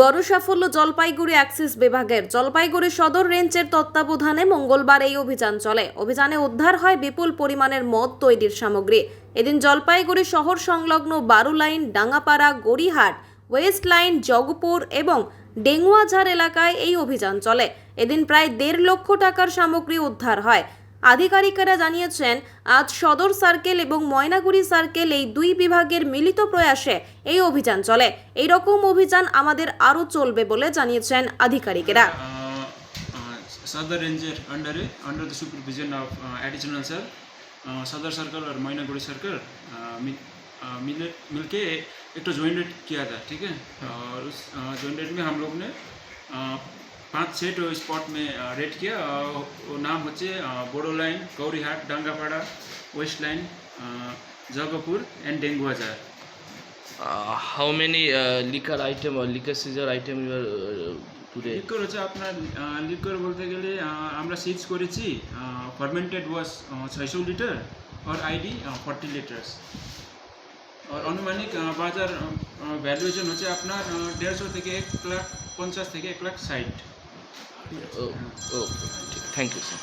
বড় সাফল্য জলপাইগুড়ি অ্যাক্সিস বিভাগের। জলপাইগুড়ি সদর রেঞ্জের তত্ত্বাবধানে মঙ্গলবার এই অভিযান চলে। অভিযানে উদ্ধার হয় বিপুল পরিমাণের মদ তৈরির সামগ্রী। এদিন জলপাইগুড়ি শহর সংলগ্ন Baru line Dangapara Garihat west line Jagpur এবং ডেঙ্গুয়াঝাড় এলাকায় এই অভিযান চলে। এদিন প্রায় দেড় লক্ষ টাকার সামগ্রী উদ্ধার হয়। আধিকারিকেরা জানিয়েছেন আজ সদর সার্কেল এবং ময়নাগুড়ি সার্কেল এই দুই বিভাগের মিলিত প্রয়াসে এই অভিযান চলে এই রকম অভিযান আমাদের আরও চলবে বলে জানিয়েছেন আধিকারিকেরা uh, uh, Sadar Ranger under it, under the supervision of uh, additional sir, uh, Sadar circle और मैनागुड़ी सर्कल uh, मिल uh, मिले मिलके एक तो ज्वाइंट रेट किया था ठीक है और उस ज्वाइंट रेट में हम लोग ने uh, पांच सेट स्पॉट में रेट किया uh, वो नाम হচ্ছে Bodo line Gourihat Dangapara west line Jagpur and Denguajhar Uh, how many uh, liquor item or liquor seizure item you are uh, today? Liquor হচ্ছে আপনার লিকর বলতে গেলে আহ, আমরা সিজ করেছি ফার্মেন্টেড ওয়াশ ছয়শো লিটার আর আইডি ফর্টি লিটার্স আর আনুমানিক আহ, বাজার ভ্যালুয়েশন হচ্ছে আপনার আহ, দেড়শো থেকে এক লাখ পঞ্চাশ থেকে এক লাখ ষাট Oh, oh, oh, thank you, sir.